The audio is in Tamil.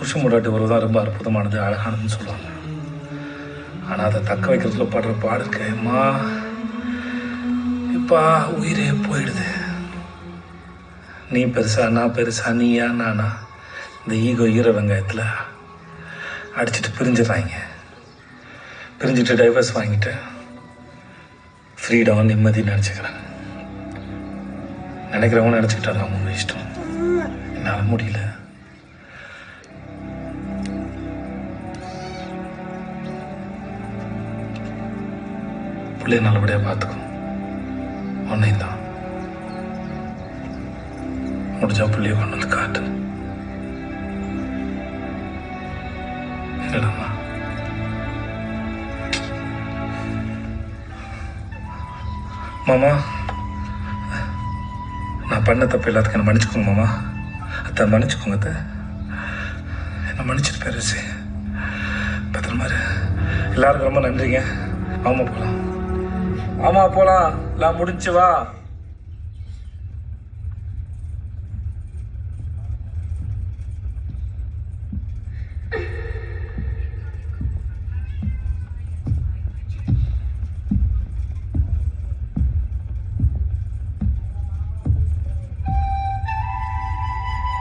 புருஷன் முடாட்டி உறவு தான் ரொம்ப அற்புதமானது அழகானதுன்னு சொல்லுவாங்க. ஆனால் அதை தக்க வைக்கிறதுல பாடுற பாடு இருக்கு அம்மா. இப்பா உயிரே போயிடுது. நீ பெருசா நான் பெருசா நீயா நானா? இந்த ஈகோ ஈர வெங்காயத்தில் அடிச்சுட்டு பிரிஞ்சிடறாங்க. பிரிஞ்சுட்டு டைவர்ஸ் வாங்கிட்டு. ஃப்ரீடம் நிம்மதி நினச்சிக்கிறாங்க நினைக்கிறவங்க நினச்சிக்கிட்டாங்க அவங்க இஷ்டம். என்னால் முடியல. பிள்ளைய நல்லபடியாக பார்த்துக்கும் உன்னையும் தான் முடிஞ்சா பிள்ளைய கொண்டு வந்து காட்டு. இல்லைம்மா மாமா நான் பண்ண தப்பு எல்லாத்துக்கும் என்ன மன்னிச்சுக்கோங்க மாமா. அத்தை மன்னிச்சுக்கோங்க அத்தை. என்ன மன்னிச்சிட்டு பேரரசு பத்திரமாரு எல்லாருக்கும் ரொம்ப நன்றிங்க. ஆமா போகலாம் ஆமா போகலாம் எல்லாம் முடிஞ்சு வா